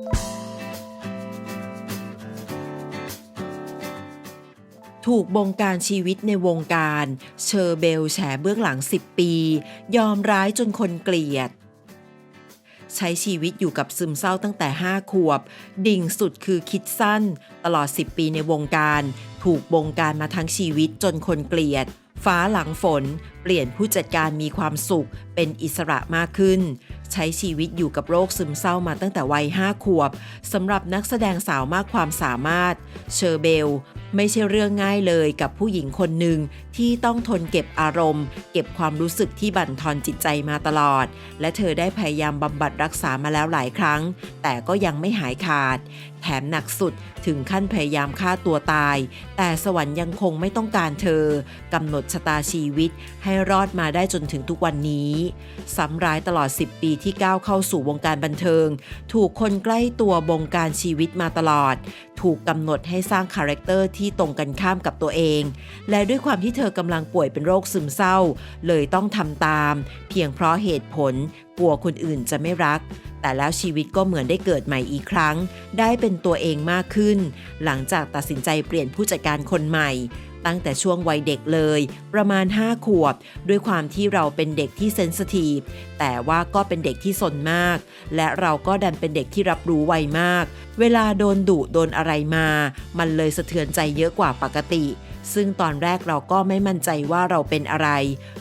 ถูกบงการชีวิตในวงการ เชอร์เบลแฉเบื้องหลัง 10 ปี ยอมร้ายจนคนเกลียด ใช้ชีวิตอยู่กับซึมเศร้าตั้งแต่ 5 ขวบ ดิ่งสุดคือคิดสั้น ตลอด 10 ปีในวงการ ถูกบงการมาทั้งชีวิตจนคนเกลียด ฟ้าหลังฝน เปลี่ยนผู้จัดการมีความสุข เป็นอิสระมากขึ้น ใช้ชีวิตอยู่กับโรคซึมเศร้ามาตั้งแต่วัย5ขวบสำหรับนักแสดงสาวมากความสามารถ เชอร์เบล ไม่ใช่เรื่องง่ายเลยกับผู้หญิงคนหนึ่งที่ต้องทนเก็บอารมณ์ เก็บความรู้สึกที่บั่นทอนจิตใจมาตลอด และเธอได้พยายามบำบัดรักษามาแล้วหลายครั้ง แต่ก็ยังไม่หายขาดแถมหนักสุดถึงขั้นพยายามฆ่าตัวตาย แต่สวรรค์ยังคงไม่ต้องการเธอกำหนดชะตาชีวิตให้รอดมาได้จนถึงทุกวันนี้ซ้ำร้ายตลอด 10 ปีที่ก้าวเข้าสู่วงการบันเทิง ถูกคนใกล้ตัวบงการชีวิตมาตลอด ถูกกำหนดให้สร้างคาแรคเตอร์ที่ตรงกันข้ามกับตัวเอง และด้วยความที่เธอกำลังป่วยเป็นโรคซึมเศร้า เลยต้องทำตาม เพียงเพราะเหตุผล กลัวคนอื่นจะไม่รัก แต่แล้วชีวิตก็เหมือนได้เกิดใหม่อีกครั้ง ได้เป็นตัวเองมากขึ้น หลังจากตัดสินใจเปลี่ยนผู้จัดการคนใหม่ ตั้งแต่ช่วงวัยเด็กเลย ประมาณ 5 ขวบ ด้วยความที่เราเป็นเด็กที่เซนสทีฟแต่ว่าก็เป็นเด็กที่สนมาก และเราก็ดันเป็นเด็กที่รับรู้ไวมาก เวลาโดนดุโดนอะไรมา มันเลยสะเทือนใจเยอะกว่าปกติ ซึ่งตอนแรกเราก็ไม่มั่นใจว่าเราเป็นอะไร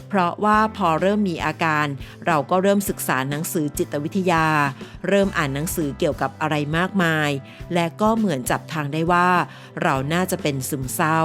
เพราะว่าพอเริ่มมีอาการ เราก็เริ่มศึกษาหนังสือจิตวิทยา เริ่มอ่านหนังสือเกี่ยวกับอะไรมากมาย และก็เหมือนจับทางได้ว่า เราน่าจะเป็นซึมเศร้า